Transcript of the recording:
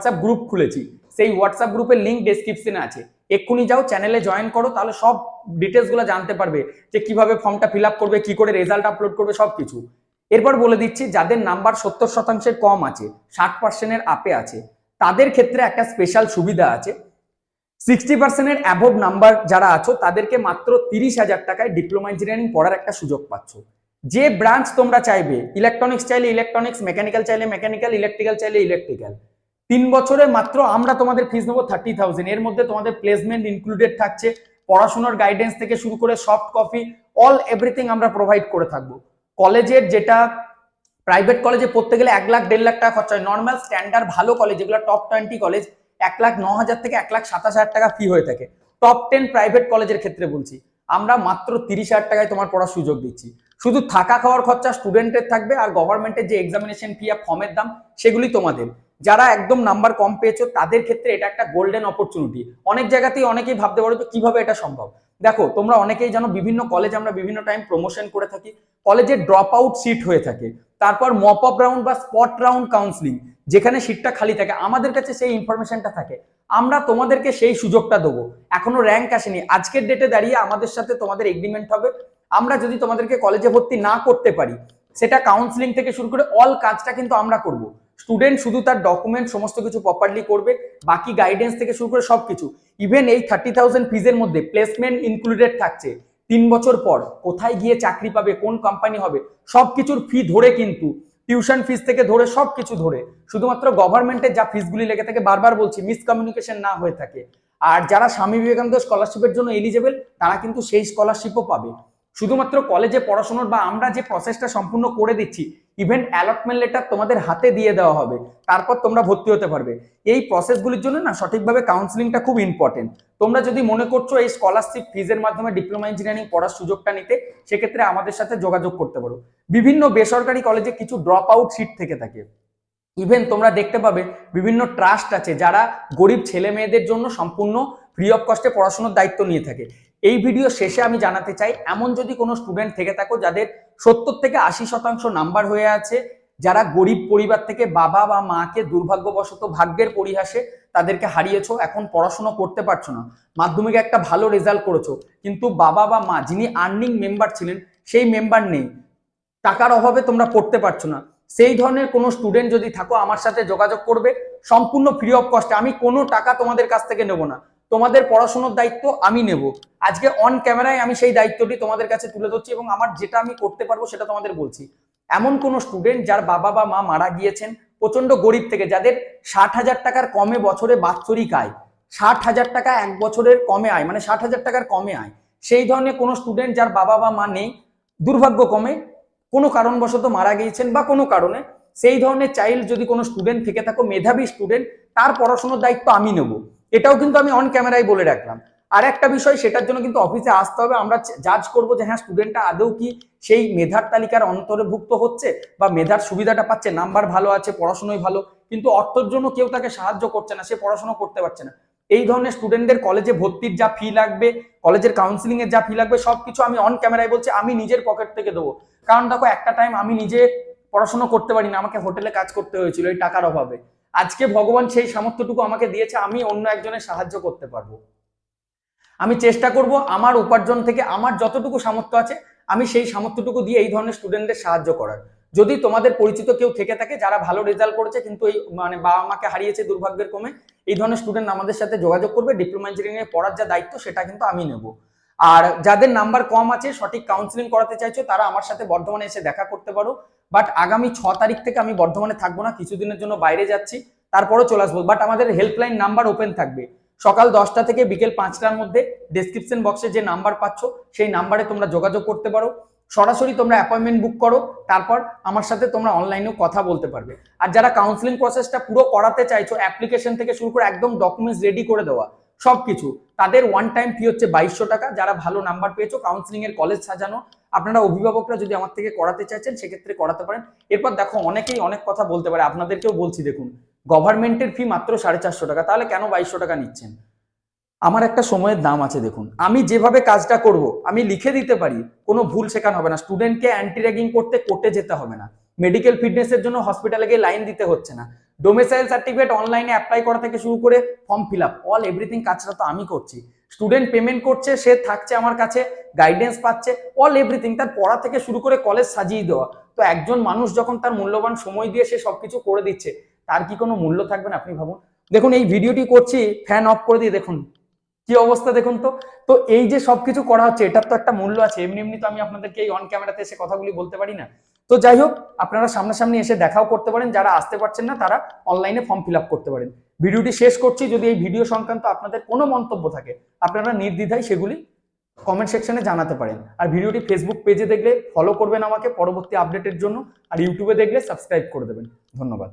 WhatsApp group খুলেছি। সেই WhatsApp গ্রুপের লিঙ্ক ডেসক্রিপশনে আছে। এক্ষুনি যাও চ্যানেলে জয়েন করো, তাহলে সব ডিটেলসগুলো জানতে পারবে যে কীভাবে ফর্মটা ফিল করবে, কি করে রেজাল্ট আপলোড করবে, সব কিছু। এরপর বলে দিচ্ছি, যাদের নাম্বার সত্তর শতাংশের কম আছে, ষাট পার্সেন্টের আপে আছে, তাদের ক্ষেত্রে একটা স্পেশাল সুবিধা আছে। সিক্সটি পার্সেন্টের অ্যাভব নাম্বার যারা আছো, তাদেরকে মাত্র তিরিশ হাজার টাকায় ডিপ্লোমা ইঞ্জিনিয়ারিং পড়ার একটা সুযোগ পাচ্ছ। যে ব্রাঞ্চ তোমরা চাইবে ইলেকট্রনিক্স চাইলে ইলেকট্রনিক্স মেকানিক্যাল চাইলে মেকানিক্যাল ইলেকট্রিক্যাল চাইলে ইলেকট্রিক্যাল তিন বছরে মাত্র আমরা তোমাদের ফিজ নেব থার্টি থাউজেন্ড এর মধ্যে তোমাদের প্লেসমেন্ট ইনক্লুডেড থাকছে। পড়াশোনার গাইডেন্স থেকে শুরু করে সফট কপি অল এভরিথিং আমরা প্রোভাইড করে থাকব। কলেজের যেটা প্রাইভেট কলেজে পড়তে গেলে এক লাখ, দেড় লাখ টাকা খরচা হয়। নর্মাল স্ট্যান্ডার্ড ভালো কলেজ যেগুলো টপ টোয়েন্টি কলেজ এক লাখ, ন হাজার থেকে এক লাখ সাতাশ হাজার টাকা ফি হয়ে থাকে। টপ টেন প্রাইভেট কলেজের ক্ষেত্রে বলছি, আমরা মাত্র তিরিশ হাজার টাকায় তোমার পড়ার সুযোগ দিচ্ছি। শুধু থাকা খাওয়ার খরচা স্টুডেন্টের থাকবে, আর গভর্নমেন্টের যে এক্সামিনেশন ফি আর ফর্মের দাম, সেগুলি তোমাদের। যারা একদম নাম্বার কম পেয়েছ, তাদের ক্ষেত্রে এটা একটা গোল্ডেন অপরচুনিটি অনেক জায়গাতেই অনেকেই ভাবতে পারো যে কীভাবে এটা সম্ভব? দেখো, তোমরা অনেকেই জানো, বিভিন্ন কলেজ আমরা বিভিন্ন টাইম প্রমোশন করে থাকি। কলেজে ড্রপ আউট সিট হয়ে থাকে। তারপর মপ আপ রাউন্ড বা স্পট রাউন্ড কাউন্সিলিং যেখানে সিটটা খালি থাকে। আমাদের কাছে সেই ইনফরমেশনটা থাকে। আমরা তোমাদেরকে সেই সুযোগটা দেবো। এখনও র্যাঙ্ক আসেনি। আজকের ডেটে দাঁড়িয়ে আমাদের সাথে তোমাদের এগ্রিমেন্ট হবে। আমরা যদি তোমাদেরকে কলেজে ভর্তি না করতে পারি, সেটা কাউন্সিলিং থেকে শুরু করে অল কাজটা কিন্তু আমরা করব। স্টুডেন্ট শুধু তার ডকুমেন্ট সমস্ত কিছু প্রপারলি করবে, বাকি গাইডেন্স থেকে শুরু করে সবকিছু। ইভেন এই থার্টি থাউজেন্ড ফিজের মধ্যে প্লেসমেন্ট ইনক্লুডেড থাকছে। তিন বছর পর কোথায় গিয়ে চাকরি পাবে, কোন কোম্পানি হবে সব কিছুর ফি ধরে কিন্তু টিউশন ফিস থেকে ধরে সবকিছু ধরে। শুধুমাত্র গভর্নমেন্টের যা ফিসগুলি লেগে থাকে, বারবার বলছি মিসকমিউনিকেশন না হয়ে থাকে। আর যারা স্বামী বিবেকানন্দ স্কলারশিপের জন্য এলিজেবল তারা কিন্তু সেই স্কলারশিপও পাবে। শুধুমাত্র কলেজে পড়াশোনার বা আমরা যে প্রসেসটা সম্পূর্ণ করে দিচ্ছি ইভেন অ্যালটমেন্ট লেটার তোমাদের হাতে দিয়ে দেওয়া হবে, তারপর তোমরা ভর্তি হতে পারবে। এই প্রসেসগুলির জন্য না সঠিকভাবে কাউন্সিলিংটা খুব ইম্পর্টেন্ট তোমরা যদি মনে করছ এই স্কলারশিপ ফিজের মাধ্যমে ডিপ্লোমা ইঞ্জিনিয়ারিং পড়ার সুযোগটা নিতে, সেক্ষেত্রে আমাদের সাথে যোগাযোগ করতে পারো। বিভিন্ন বেসরকারি কলেজে কিছু ড্রপ আউট সিট থেকে থাকে। ইভেন তোমরা দেখতে পাবে বিভিন্ন ট্রাস্ট আছে যারা গরিব ছেলে মেয়েদের জন্য সম্পূর্ণ ফ্রি অফ কস্টে পড়াশোনার দায়িত্ব নিয়ে থাকে। এই ভিডিও শেষে আমি জানাতে চাই, এমন যদি কোনো স্টুডেন্ট থেকে থাকো যাদের সত্তর থেকে আশি শতাংশ নাম্বার হয়ে আছে, যারা গরিব পরিবার থেকে বাবা বা মাকে দুর্ভাগ্যবশত ভাগ্যের পরিহাসে তাদেরকে হারিয়েছো, এখন পড়াশোনা করতে পারছ না। মাধ্যমিকে একটা ভালো রেজাল্ট করেছ, কিন্তু বাবা বা মা যিনি আর্নিং মেম্বার ছিলেন, সেই মেম্বার নেই। টাকার অভাবে তোমরা পড়তে পারছ না। সেই ধরনের কোনো স্টুডেন্ট যদি থাকো, আমার সাথে যোগাযোগ করবে, সম্পূর্ণ ফ্রি অফ কস্টে আমি কোনো টাকা তোমাদের কাছ থেকে নেব না। তোমাদের পড়াশোনার দায়িত্ব আমি নেব। আজকে অন ক্যামেরায় আমি সেই দায়িত্বটি তোমাদের কাছে তুলে ধরছি এবং আমার যেটা আমি করতে পারব সেটা তোমাদের বলছি। এমন কোন স্টুডেন্ট যার বাবা বা মা মারা গিয়েছেন প্রচণ্ড গরিব থেকে, যাদের ষাট হাজার টাকার কমে বছরে বাৎসরিক আয়, ষাট হাজার টাকা এক বছরের কমে আয় মানে ষাট হাজার টাকার কমে আয়। সেই ধরনের কোনো স্টুডেন্ট যার বাবা বা মা নেই, দুর্ভাগ্য কমে কোনো কারণবশত মারা গিয়েছেন বা কোনো কারণে, সেই ধরনের চাইল্ড যদি কোনো স্টুডেন্ট থেকে থাকো, মেধাবী স্টুডেন্ট তার পড়াশোনার দায়িত্ব আমি নেব। এটাও কিন্তু আমি অন ক্যামেরায় বলে রাখলাম। আর একটা বিষয়, সেটার জন্য কিন্তু অফিসে আসতে হবে। আমরা জাজ করব যে হ্যাঁ স্টুডেন্টটা আদৌ কি সেই মেধার তালিকার অন্তর্ভুক্ত হচ্ছে বা মেধার সুবিধাটা পাচ্ছে। নাম্বার ভালো আছে পড়াশোনায় ভালো, কিন্তু অর্থের জন্য কেউ তাকে সাহায্য করছে না, সে পড়াশোনা করতে পারছে না। এই ধরনের স্টুডেন্টদের কলেজে ভর্তির যা ফি লাগবে কলেজের কাউন্সিলিং এর যা ফি লাগবে, সবকিছু আমি অন ক্যামেরায় বলছি, আমি নিজের পকেট থেকে দেবো। কারণ দেখো, একটা টাইম আমি নিজে পড়াশোনা করতে পারি না আমাকে হোটেলে কাজ করতে হয়েছিল, এই টাকার অভাবে। আজকে ভগবান সেই সামর্থ্যটুকু আমাকে দিয়েছে, আমি অন্য একজনের সাহায্য করতে পারব। আমি চেষ্টা করব আমার উপার্জন থেকে আমার যতটুকু সামর্থ্য আছে, আমি সেই সামর্থ্যটুকু দিয়ে এই ধরনের স্টুডেন্টদের সাহায্য করার। যদি তোমাদের পরিচিত কেউ থেকে থাকে যারা ভালো রেজাল্ট করেছে, কিন্তু এই মানে বাবা মাকে হারিয়েছে দুর্ভাগ্যের কমে এই ধরনের স্টুডেন্ট আমাদের সাথে যোগাযোগ করবে। ডিপ্লোমা ইঞ্জিনিয়ারিং এ পড়ার যা দায়িত্ব, সেটা কিন্তু আমি নেব। আর যাদের নাম্বার কম আছে, সঠিক কাউন্সিলিং করাতে চাইছো, তারা আমার সাথে বর্ধমানে এসে দেখা করতে পারো। বাট আগামী ছ তারিখ থেকে আমি বর্ধমানে থাকব না, কিছুদিনের জন্য বাইরে যাচ্ছি তারপরে চলে আসব। বাট আমাদের হেল্পলাইন নাম্বার ওপেন থাকবে। সকাল দশটা থেকে বিকেল পাঁচটার মধ্যে ডেসক্রিপশন বক্সে যে নাম্বার পাচ্ছ, সেই নাম্বারে তোমরা যোগাযোগ করতে পারো। সরাসরি তোমরা অ্যাপয়েন্টমেন্ট বুক করো, তারপর আমার সাথে তোমরা অনলাইনেও কথা বলতে পারবে। আর যারা কাউন্সিলিং প্রসেসটা পুরো করাতে চাইছো অ্যাপ্লিকেশন থেকে শুরু করে একদম ডকুমেন্টস রেডি করে দেওয়া সবকিছু। তাদের ওয়ান টাইম ফি হচ্ছে বাইশশো টাকা। যারা ভালো নাম্বার পেয়েছ কাউন্সিলিং এর কলেজ সাজানো, আপনারা অভিভাবকরা যদি আমার থেকে করাতে চাইছেন, সেক্ষেত্রে করাতে পারেন। এরপর দেখো, অনেকেই অনেক কথা বলতে পারে, আপনাদেরকেও বলছি, দেখুন গভর্নমেন্টের ফি মাত্র সাড়ে চারশো টাকা, তাহলে কেন বাইশশো টাকা নিচ্ছেন? আমার একটা সময়ের দাম আছে, দেখুন। আমি যেভাবে কাজটা করব, আমি লিখে দিতে পারি, কোনো ভুল শেখানো হবে না। স্টুডেন্টকে অ্যান্টি র্যাগিং করতে কোর্টে যেতে হবে না। মেডিকেল ফিটনেসের জন্য হসপিটালে গিয়ে লাইন দিতে হচ্ছে না। ডোমেসাইল সার্টিফিকেট অনলাইনে অ্যাপ্লাই করা থেকে শুরু করে form fill up all everything কাজটা তো আমি করছি। স্টুডেন্ট পেমেন্ট করছে, সে থাকছে আমার কাছে গাইডেন্স পাচ্ছে অল এভরিথিং তার পড়া থেকে শুরু করে কলেজ সাজিয়ে দেওয়া। তো একজন মানুষ যখন তার মূল্যবান সময় দিয়ে সে সবকিছু করে দিচ্ছে, তার কি কোনো মূল্য থাকবে না আপনি ভাবুন? দেখুন, এই ভিডিওটি করছি ফ্যান অফ করে দিয়ে দেখুন, কি অবস্থা দেখুন তো? তো এই যে সবকিছু করা হচ্ছে, এটার তো একটা মূল্য আছে, এমনি এমনি তো আমি আপনাদেরকে এই অন ক্যামেরাতে এসে কথাগুলি বলতে পারি না। তো যাই হোক আপনারা সামনাসামনি এসে দেখাও করতে পারেন, যারা আসতে পারছেন না, তারা অনলাইনে ফর্ম ফিল করতে পারেন। ভিডিওটি শেষ করছি, যদি এই ভিডিও সংক্রান্ত আপনাদের কোনো মন্তব্য থাকে, আপনারা নির্দ্বিধায় সেগুলি কমেন্ট সেকশনে জানাতে পারেন। আর ভিডিওটি ফেসবুক পেজে দেখলে ফলো করবেন আমাকে, পরবর্তী আপডেটের জন্য, আর ইউটিউবে দেখলে সাবস্ক্রাইব করে দেবেন। ধন্যবাদ।